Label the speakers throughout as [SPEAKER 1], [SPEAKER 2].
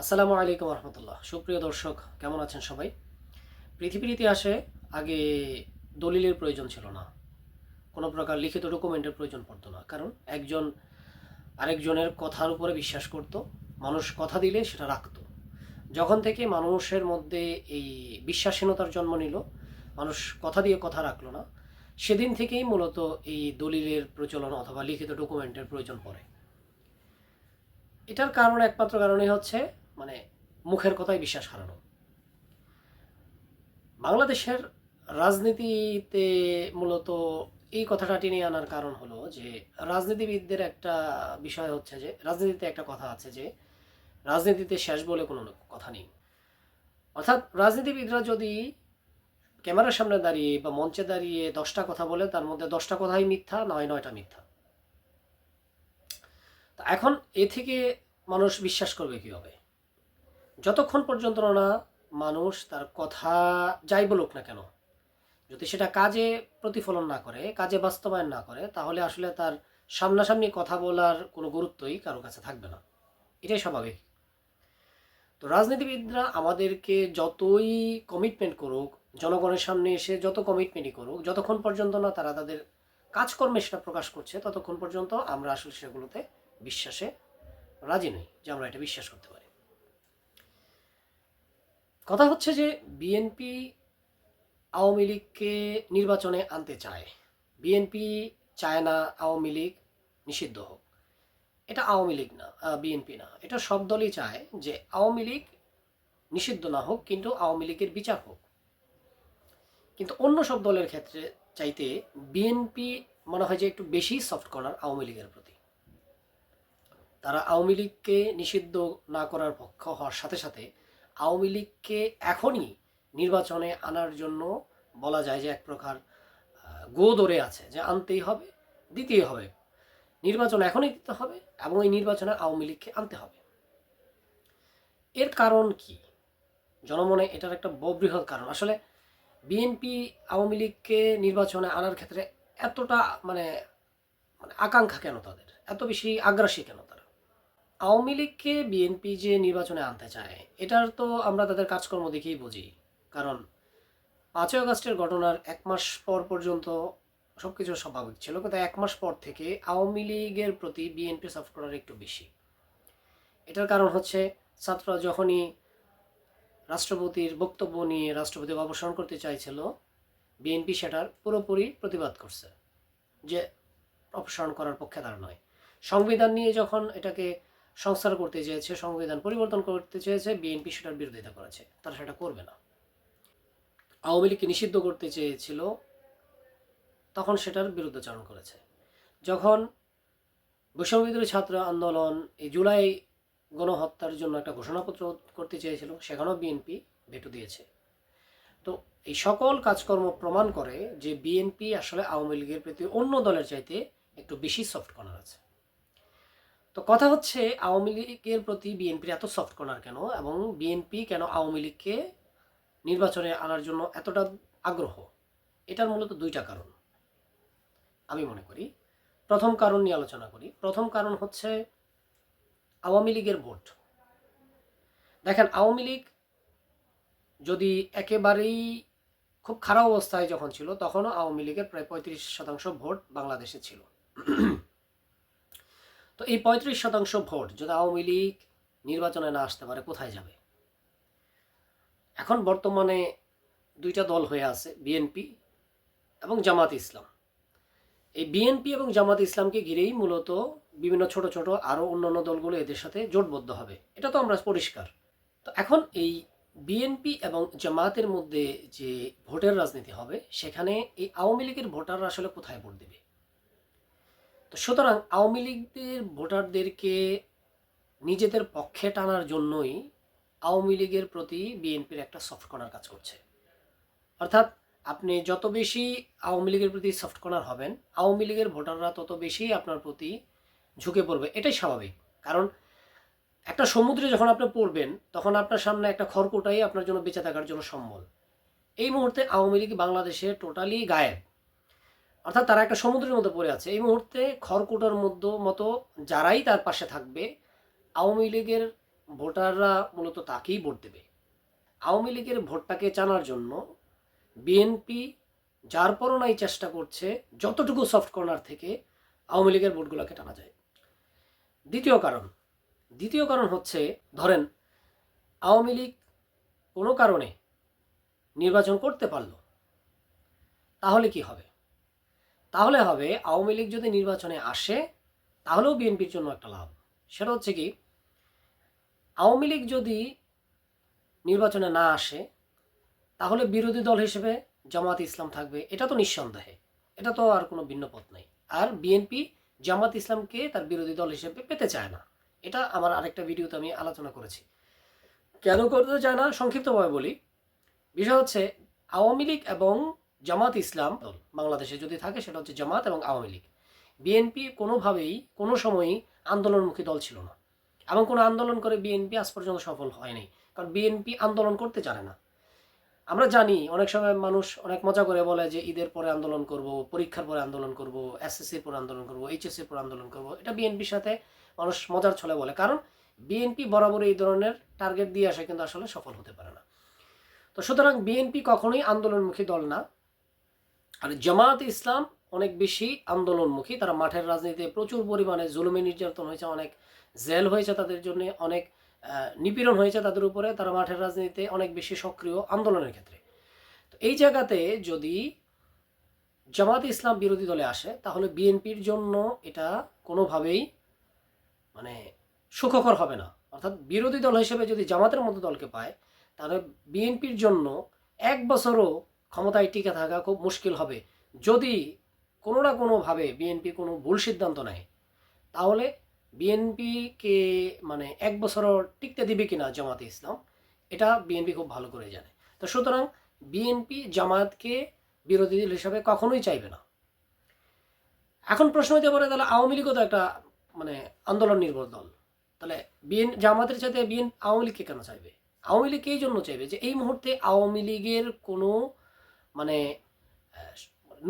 [SPEAKER 1] আসসালামু আলাইকুম রহমতুল্লাহ সুপ্রিয় দর্শক, কেমন আছেন সবাই? পৃথিবীর ইতিহাসে আগে দলিলের প্রয়োজন ছিল না। কোনো প্রকার লিখিত ডকুমেন্টের প্রয়োজন পড়তো না। কারণ একজন আরেকজনের কথার উপরে বিশ্বাস করত, মানুষ কথা দিলে সেটা রাখতো। যখন থেকে মানুষের মধ্যে এই বিশ্বাসীনতার জন্ম নিল, মানুষ কথা দিয়ে কথা রাখল না, সেদিন থেকেই মূলত এই দলিলের প্রচলন অথবা লিখিত ডকুমেন্টের প্রয়োজন পড়ে। এটার কারণ, একমাত্র কারণই হচ্ছে মানে মুখের কথায় বিশ্বাস হারানো। বাংলাদেশের রাজনীতিতে মূলত এই কথাটা টেনে আনার কারণ হলো যে, রাজনীতিবিদদের একটা বিষয় হচ্ছে যে, রাজনীতিতে একটা কথা আছে যে, রাজনীতিতে শেষ বলে কোনো কথা নেই। অর্থাৎ রাজনীতিবিদরা যদি ক্যামেরার সামনে দাঁড়িয়ে বা মঞ্চে দাঁড়িয়ে দশটা কথা বলে, তার মধ্যে দশটা কথাই মিথ্যা নয় নয়টা মিথ্যা। তা এখন এ থেকে মানুষ বিশ্বাস করবে কীভাবে? যতক্ষণ পর্যন্ত না মানুষ তার কথা যাই বলুক না কেন, যদি সেটা কাজে প্রতিফলন না করে, কাজে বাস্তবায়ন না করে, তাহলে আসলে তার সামনাসামনি কথা বলার কোনো গুরুত্বই কারও কাছে থাকবে না। এটাই স্বাভাবিক। তো রাজনীতিবিদরা আমাদেরকে যতই কমিটমেন্ট করুক, জনগণের সামনে এসে যত কমিটমেন্টই করুক, যতক্ষণ পর্যন্ত না তারা তাদের কাজকর্মে সেটা প্রকাশ করছে, ততক্ষণ পর্যন্ত আমরা আসলে সেগুলোতে বিশ্বাসে রাজি নই, যে আমরা এটা বিশ্বাস করতে পারি। কথা হচ্ছে যে বিএনপি আওয়ামী লীগকে নির্বাচনে আনতে চায়। বিএনপি চায় না আওয়ামী লীগ, নিষিদ্ধ হোক। এটা আওয়ামী লীগ না বিএনপি না। এটা সব দলই চায় যে আওয়ামী লীগ নিষিদ্ধ না হোক, কিন্তু আওয়ামী লীগের বিচার হোক। কিন্তু অন্য সব দলের ক্ষেত্রে চাইতে বিএনপি মনে হয় যে একটু বেশি সফট কর্নার আওয়ামী লীগের প্রতি। তারা আওয়ামী লীগকে নিষিদ্ধ না করার পক্ষ হওয়ার সাথে সাথে আওয়ামী লীগকে এখনই নির্বাচনে আনার জন্য বলা যায় যে এক প্রকার গো ধরে আছে যে আনতেই হবে, দিতেই হবে। নির্বাচন এখনই দিতে হবে এবং এই নির্বাচনে আওয়ামী লীগকে আনতে হবে। এর কারণ কি? জনমনে এটার একটা ববৃহৎ কারণ। আসলে বিএনপি আওয়ামী লীগকে নির্বাচনে আনার ক্ষেত্রে এতটা মানে মানে আকাঙ্ক্ষা কেন তাদের? এত বেশি আগ্রাসী কেন আওয়ামী লীগকে বিএনপি যে নির্বাচনে আনতে চায়, এটার তো আমরা তাদের কাজকর্ম দেখেই বুঝি। কারণ পাঁচই আগস্টের ঘটনার এক মাস পর পর্যন্ত সব কিছু স্বাভাবিক ছিল, কিন্তু এক মাস পর থেকে আওয়ামী লীগের প্রতি বিএনপি সফট করার একটু বেশি। এটার কারণ হচ্ছে, ছাত্ররা যখনই রাষ্ট্রপতির বক্তব্য নিয়ে রাষ্ট্রপতি অবসান করতে চাইছিল, বিএনপি সেটার পুরোপুরি প্রতিবাদ করছে, যে অপসারণ করার পক্ষে তারা নয়। সংবিধান নিয়ে যখন এটাকে সংস্কার করতে চেয়েছে, সংবিধান পরিবর্তন করতে চেয়েছে, বিএনপি সেটার বিরোধিতা করেছে, তারা সেটা করবে না। আওয়ামী লীগকে নিষিদ্ধ করতে চেয়েছিল, তখন সেটার বিরুদ্ধাচরণ করেছে। যখন বৈষম্যবিদ্রোহী ছাত্র আন্দোলন এই জুলাই গণহত্যার জন্য একটা ঘোষণাপত্র করতে চেয়েছিল, সেখানেও বিএনপি ভেটো দিয়েছে। তো এই সকল কাজকর্ম প্রমাণ করে যে বিএনপি আসলে আওয়ামী লীগের প্রতি অন্য দলের চাইতে একটু বেশি সফট কর্নার আছে। তো কথা হচ্ছে, আওয়ামী লীগের প্রতি বিএনপির এত সফট কর্নার কেন? এবং বিএনপি কেন আওয়ামী লীগকে নির্বাচনে আনার জন্য এতটা আগ্রহ? এটার মূলত দুইটা কারণ, আমি মনে করি। প্রথম কারণ নিয়ে আলোচনা করি। প্রথম কারণ হচ্ছে আওয়ামী লীগের ভোট। দেখেন, আওয়ামী লীগ যদি একেবারেই খুব খারাপ অবস্থায় যখন ছিল, তখনও আওয়ামী লীগের প্রায় পঁয়ত্রিশ শতাংশ ভোট বাংলাদেশে ছিল। তো এই পঁয়ত্রিশ শতাংশ ভোট যদি আওয়ামী লীগ নির্বাচনে না আসতে পারে, কোথায় যাবে? এখন বর্তমানে দুইটা দল হয়ে আছে, বিএনপি এবং জামাত ইসলাম। এই বিএনপি এবং জামাত ইসলামকে ঘিরেই মূলত বিভিন্ন ছোট ছোট আরও অন্যান্য দলগুলো এদের সাথে জোটবদ্ধ হবে। এটা তো আমরা পরিষ্কার। তো এখন এই বিএনপি এবং জামাতের মধ্যে যে ভোটের রাজনীতি হবে, সেখানে এই আওয়ামী লীগের ভোটাররা আসলে কোথায় ভোট দেবে? তো সুতরাং আওয়ামী লীগের ভোটারদেরকে নিজেদের পক্ষে টানার জন্যই আওয়ামী লীগের প্রতি বিএনপির একটা সফট কর্নার কাজ করছে। অর্থাৎ আপনি যত বেশি আওয়ামী লীগের প্রতি সফট কর্নার হবেন, আওয়ামী লীগের ভোটাররা তত বেশি আপনার প্রতি ঝুঁকে পড়বে। এটাই স্বাভাবিক। কারণ একটা সমুদ্রে যখন আপনি পড়বেন, তখন আপনার সামনে একটা খড়কুটাই আপনার জন্য বেঁচে থাকার জন্য সম্বল। এই মুহূর্তে আওয়ামী লীগ বাংলাদেশে টোটালি গায়েব। অর্থাৎ তারা একটা সমুদ্রের মধ্যে পড়ে আছে। এই মুহূর্তে খড়কুটার মধ্যে মতো যারাই তার পাশে থাকবে, আওয়ামী লীগের ভোটাররা মূলত তাকেই ভোট দেবে। আওয়ামী লীগের ভোটটাকে জানার জন্য বিএনপি যার পরনাই চেষ্টা করছে যতটুকু সফট কর্নার থেকে আওয়ামী লীগের ভোটগুলোকে টানা যায়। দ্বিতীয় কারণ দ্বিতীয় কারণ হচ্ছে, ধরেন, আওয়ামী লীগ কোনো কারণে নির্বাচন করতে পারল, তাহলে কি হবে? তাহলে হবে আওয়ামী লীগ যদি নির্বাচনে আসে, তাহলেও বিএনপির জন্য একটা লাভ। সেটা হচ্ছে কি, আওয়ামী লীগ যদি নির্বাচনে না আসে, তাহলে বিরোধী দল হিসেবে জামাত ইসলাম থাকবে। এটা তো নিঃসন্দেহে। এটা তো আর কোনো ভিন্ন পথ নাই। আর বিএনপি জামাত ইসলামকে তার বিরোধী দল হিসেবে পেতে চায় না। এটা আমার আরেকটা ভিডিওতে আমি আলোচনা করেছি। কেন করতে চায় না? সংক্ষিপ্তভাবে বলি। বিষয় হচ্ছে, আওয়ামী লীগ এবং জামাত ইসলাম দল বাংলাদেশে যদি থাকে সেটা হচ্ছে জামাত এবং আওয়ামী লীগ। বিএনপি কোনোভাবেই কোনো সময়ই আন্দোলনমুখী দল ছিল না। এবং কোনো আন্দোলন করে বিএনপি আজ পর্যন্ত সফল হয়নি কারণ বিএনপি আন্দোলন করতে জানে না। আমরা জানি অনেক সময় মানুষ অনেক মজা করে বলে যে ঈদের পরে আন্দোলন করব পরীক্ষার পরে আন্দোলন করব এসএসসির পরে আন্দোলন করব এইচএসসির পরে আন্দোলন করব। এটা বিএনপির সাথে মানুষ মজার ছলে বলে। কারণ বিএনপি বরাবর এই ধরনের টার্গেট দিয়ে আসে কিন্তু আসলে সফল হতে পারে না। তো সুতরাং বিএনপি কখনোই আন্দোলনমুখী দল না। আর জামাত ইসলাম অনেক বেশি আন্দোলনমুখী। তারা মাঠের রাজনীতিতে প্রচুর পরিমাণে জুলুমি নির্যাতন হয়েছে, অনেক জেল হয়েছে তাদের জন্য, অনেক নিপীড়ন হয়েছে তাদের উপরে। তারা মাঠের রাজনীতিতে অনেক বেশি সক্রিয় আন্দোলনের ক্ষেত্রে। তো এই জায়গাতে যদি জামাত ইসলাম বিরোধী দলে আসে, তাহলে বিএনপির জন্য এটা কোনোভাবেই মানে সুখকর হবে না। অর্থাৎ বিরোধী দল হিসেবে যদি জামাতের মতো দলকে পায়, তাহলে বিএনপির জন্য এক বছরও ক্ষমতায় টিকে থাকা খুব মুশকিল হবে। যদি কোনো না কোনোভাবে বিএনপি কোনো ভুল সিদ্ধান্ত নেয়, তাহলে বিএনপিকে মানে এক বছরও টিকতে দিবে কিনা জামাতে ইসলাম, এটা বিএনপি খুব ভালো করে জানে। তো সুতরাং বিএনপি জামায়াতকে বিরোধী দল হিসাবে কখনোই চাইবে না। এখন প্রশ্ন হতে পারে, তাহলে আওয়ামী লীগও তো একটা মানে আন্দোলন নির্ভর দল। তাহলে বিএন, জামাতের সাথে বিএন, আওয়ামী লীগকে কেন চাইবে? আওয়ামী লীগ এই জন্য চাইবে? যে এই মুহূর্তে আওয়ামী লীগের কোনো মানে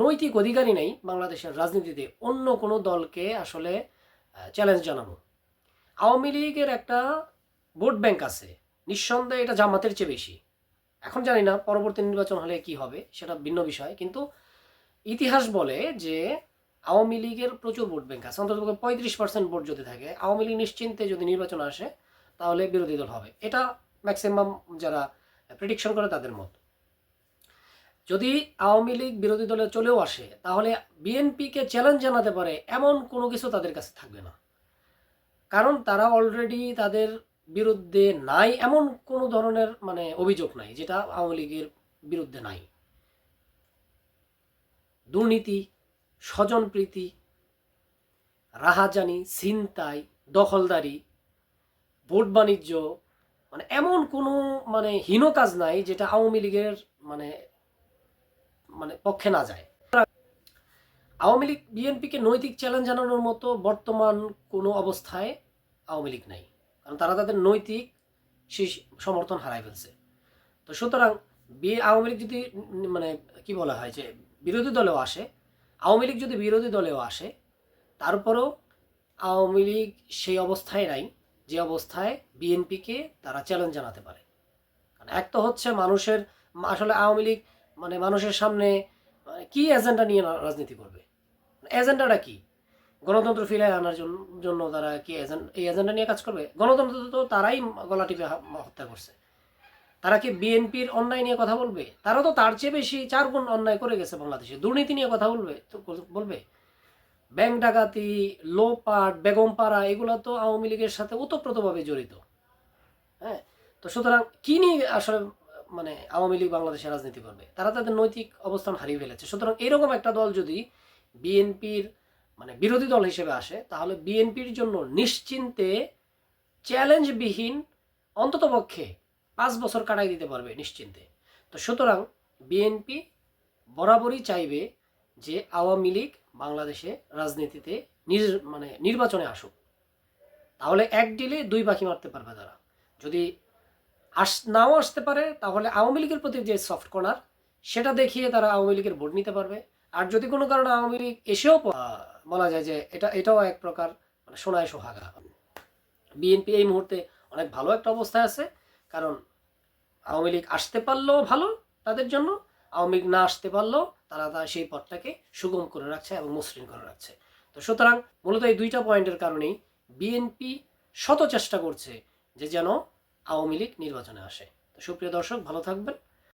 [SPEAKER 1] নৈতিক অধিকারই নেই বাংলাদেশের রাজনীতিতে। অন্য কোনো দলকে আসলে চ্যালেঞ্জ জানানো আওয়ামী লীগের একটা ভোট ব্যাংক আছে। নিঃসন্দেহে এটা জামাতের চেয়ে বেশি। এখন জানি না পরবর্তী নির্বাচন হলে কি হবে, সেটা ভিন্ন বিষয়। কিন্তু ইতিহাস বলে যে আওয়ামী লীগের প্রচুর ভোট ব্যাংক আছে। অন্তত পঁয়ত্রিশ পার্সেন্ট ভোট যদি থাকে, আওয়ামী লীগ নিশ্চিন্তে যদি নির্বাচন আসে, তাহলে বিরোধী দল হবে। এটা ম্যাক্সিমাম যারা প্রেডিকশন করে তাদের মত। যদি আওয়ামী লীগ বিরোধী দলে চলেও আসে, তাহলে বিএনপিকে চ্যালেঞ্জ জানাতে পারে এমন কোনো কিছু তাদের কাছে থাকবে না। কারণ তারা অলরেডি তাদের বিরুদ্ধে নাই, এমন কোনো ধরনের মানে অভিযোগ নাই যেটা আওয়ামী লীগের বিরুদ্ধে নাই। দুর্নীতি, স্বজনপ্রীতি, রাহাজানি, ছিনতাই, দখলদারি, ভোট বাণিজ্য মানে এমন কোনো মানে হীন কাজ নাই যেটা আওয়ামী লীগের মানে মানে পক্ষে না যায়। আওয়ামী লীগ বিএনপিকে নৈতিক চ্যালেঞ্জ জানানোর মতো বর্তমান কোনো অবস্থায় আওয়ামী লীগ নাই। কারণ তারা তাদের নৈতিক সমর্থন হারাই ফেলছে। তো সুতরাং বি, আওয়ামী লীগ যদি মানে কি বলা হয় যে বিরোধী দলেও আসে, আওয়ামী লীগ যদি বিরোধী দলেও আসে তারপরেও আওয়ামী লীগ সেই অবস্থায় নাই যে অবস্থায় বিএনপিকে তারা চ্যালেঞ্জ জানাতে পারে। কারণ এক তো হচ্ছে মানুষের, আসলে আওয়ামী লীগ মানে মানুষের সামনে মানে কি এজেন্ডা নিয়ে রাজনীতি করবে? এজেন্ডাটা কি? গণতন্ত্র ফিরিয়ে আনার জন্য জন্য তারা কি এজেন্ড এই এজেন্ডা নিয়ে কাজ করবে? গণতন্ত্র তো তারাই গলা টিপে হত্যা করছে। তারা কি বিএনপির অন্যায় নিয়ে কথা বলবে? তারা তো তার চেয়ে বেশি চার গুণ অন্যায় করে গেছে বাংলাদেশে। দুর্নীতি নিয়ে কথা বলবে, তো বলবে? ব্যাংক ডাকাতি, লোপাট বেগমপাড়া এগুলো তো আওয়ামী লীগের সাথে ওতপ্রোতভাবে জড়িত। হ্যাঁ? তো সুতরাং কি নিয়ে আসলে মানে আওয়ামী লীগ বাংলাদেশে রাজনীতি করবে, তারা তাদের নৈতিক অবস্থান হারিয়ে ফেলেছে। সুতরাং এরকম একটা দল যদি বিএনপির মানে বিরোধী দল হিসেবে আসে, তাহলে বিএনপির জন্য নিশ্চিন্তে চ্যালেঞ্জবিহীন অন্ততপক্ষে পাঁচ বছর কাটাই দিতে পারবে নিশ্চিন্তে। তো সুতরাং বিএনপি বরাবরই চাইবে যে আওয়ামী লীগ বাংলাদেশে রাজনীতিতে মানে নির্বাচনে আসুক। তাহলে এক ডিলে দুই পাখি মারতে পারবে তারা। যদি আস, নাও আসতে পারে, তাহলে আওয়ামী লীগের প্রতি যে সফট কর্নার সেটা দেখিয়ে তারা আওয়ামী লীগের ভোট নিতে পারবে। আর যদি কোনো কারণে আওয়ামী লীগ এসেও বলা যায় যে এটা, এটাও এক প্রকার মানে সোনায় সোহাগা। বিএনপি এই মুহূর্তে অনেক ভালো একটা অবস্থায় আছে, কারণ আওয়ামী লীগ আসতে পারলেও ভালো তাদের জন্য, আওয়ামী লীগ না আসতে পারলেও তারা তা, সেই পথটাকে সুগম করে রাখছে এবং মসৃণ করে রাখছে। তো সুতরাং মূলত এই দুইটা পয়েন্টের কারণেই বিএনপি শত চেষ্টা করছে যে যেন আওয়ামী লীগ নির্বাচনে আসে। তো সুপ্রিয় দর্শক ভালো থাকবেন।